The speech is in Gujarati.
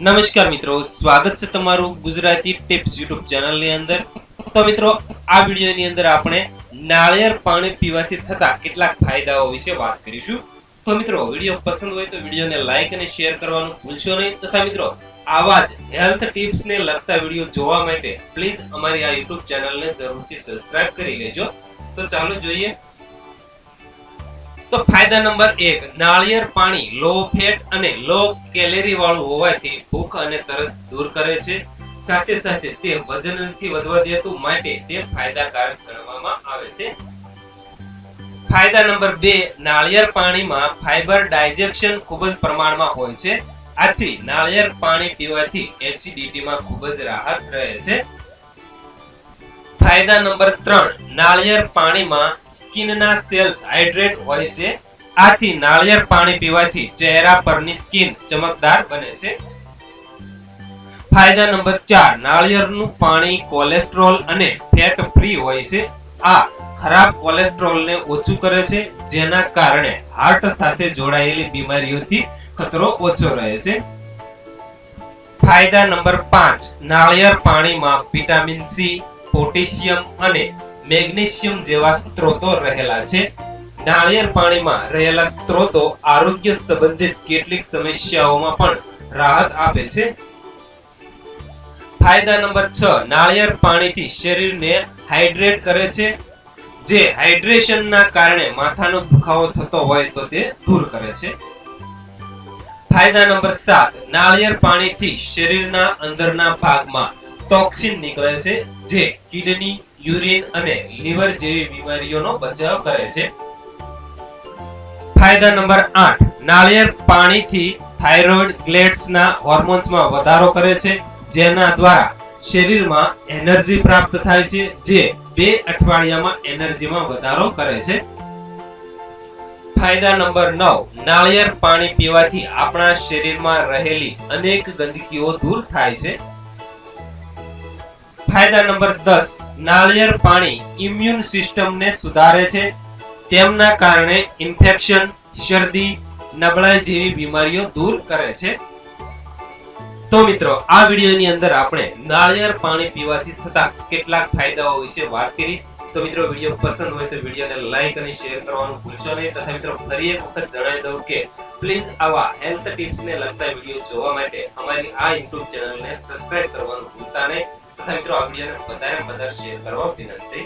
નમસ્કાર મિત્રો, સ્વાગત છે તમારું ગુજરાતી ટિપ્સ યુટ્યુબ ચેનલની અંદર. તો મિત્રો, આ વિડીયોની અંદર આપણે નાળિયેર પાણી પીવાથી થતા કેટલાક ફાયદાઓ વિશે વાત કરીશું. તો મિત્રો, વીડિયો પસંદ હોય તો વિડીયોને લાઈક અને શેર કરવાનું ભૂલશો નહીં. તથા મિત્રો, આવા જ હેલ્થ ટિપ્સને લગતા વીડિયો જોવા માટે પ્લીઝ અમારી આ યુટ્યુબ ચેનલને જરૂરથી સબસ્ક્રાઇબ કરી લેજો. તો ચાલો જોઈએ તો ફાયદા નંબર એક, નાળિયેર પાણી લો ફેટ અને લો કેલેરી વાળું હોવાથી ભૂખ અને તરસ દૂર કરે છે. સાથે સાથે તે વજન નથી વધવા દેતું માટે તે ફાયદાકારક ગણવામાં આવે છે. ફાયદા નંબર બે, નાળિયેર પાણીમાં ફાઈબર ડાયજેશન ખૂબ જ પ્રમાણમાં હોય છે. આથી નાળિયેર પાણી પીવાથી એસિડિટીમાં ખૂબ જ રાહત રહે છે. ફાયદા નંબર ત્રણ, નાળિયેર પાણીમાં સ્કિનના સેલ્સ હાઇડ્રેટ હોય છે. આથી નાળિયેર પાણી પીવાથી ચહેરા પરની સ્કિન ચમકદાર બને છે. ફાયદા નંબર ચાર, નાળિયેરનું પાણી કોલેસ્ટ્રોલ અને ફેટ ફ્રી હોય છે. આ ખરાબ કોલેસ્ટ્રોલને ઓછું કરે છે, જેના કારણે હાર્ટ સાથે જોડાયેલી બીમારીઓથી ખતરો ઓછો રહે છે. ફાયદા નંબર પાંચ, નાળિયેર પાણીમાં વિટામિન સી પોટેશિયમ અને મેગ્નેશિયમ જેવા સ્ત્રોતો રહેલા છે. નાળિયેર પાણીમાં રહેલા સ્ત્રોતો આરોગ્ય સંબંધિત કેટલીક સમસ્યાઓમાં પણ રાહત આપે છે. ફાયદા નંબર છ, નાળિયેર પાણીથી શરીરને હાઇડ્રેટ કરે છે. જે હાઇડ્રેશનના કારણે માથાનો દુખાવો થતો હોય તો તે દૂર કરે છે. ફાયદા નંબર સાત, નાળિયેર પાણીથી શરીરના અંદરના ભાગમાં ટોક્સિન નીકળે છે, જે કિડની, યુરિન અને લીવર જેવી બીમારીઓનો બચાવ કરે છે. ફાયદા નંબર આઠ. નાળિયેર પાણીથી થાઇરોઇડ ગ્લેન્ડ્સના હોર્મોન્સમાં વધારો કરે છે, જેના દ્વારા શરીરમાં એનર્જી પ્રાપ્ત થાય છે, જે બે અઠવાડિયામાં એનર્જીમાં વધારો કરે છે. ફાયદા નંબર નવ. નાળિયેર પાણી પીવાથી આપણા શરીરમાં રહેલી અનેક ગંદકીઓ દૂર થાય છે. ફાયદા નંબર દસ, નાળિયેર પાણી ઇમ્યુન સિસ્ટમને સુધારે છે. તેમના કારણે ઇન્ફેક્શન શરદી, નબળાઈ જેવી બીમારીઓ દૂર કરે છે. તો મિત્રો, આ વિડીયોની અંદર આપણે નાળિયેર પાણી પીવાથી થતા કેટલાક ફાયદાઓ વિશે વાત કરી. તો મિત્રો, વીડિયો પસંદ હોય તો વિડીયોને લાઈક અને શેર કરવાનું ભૂલશો નહીં. તથા મિત્રો, ફરી એક વખત જણાવી દઉં કે પ્લીઝ આવા હેલ્થ ટિપ્સને લગતા વીડિયો જોવા માટે અમારી આ યુટ્યુબ ચેનલને સબસ્ક્રાઇબ કરવાનું ભૂલતા નહીં. તથા મિત્રો આ વિડીયોને વધારે વધારે શેર કરવા વિનંતી.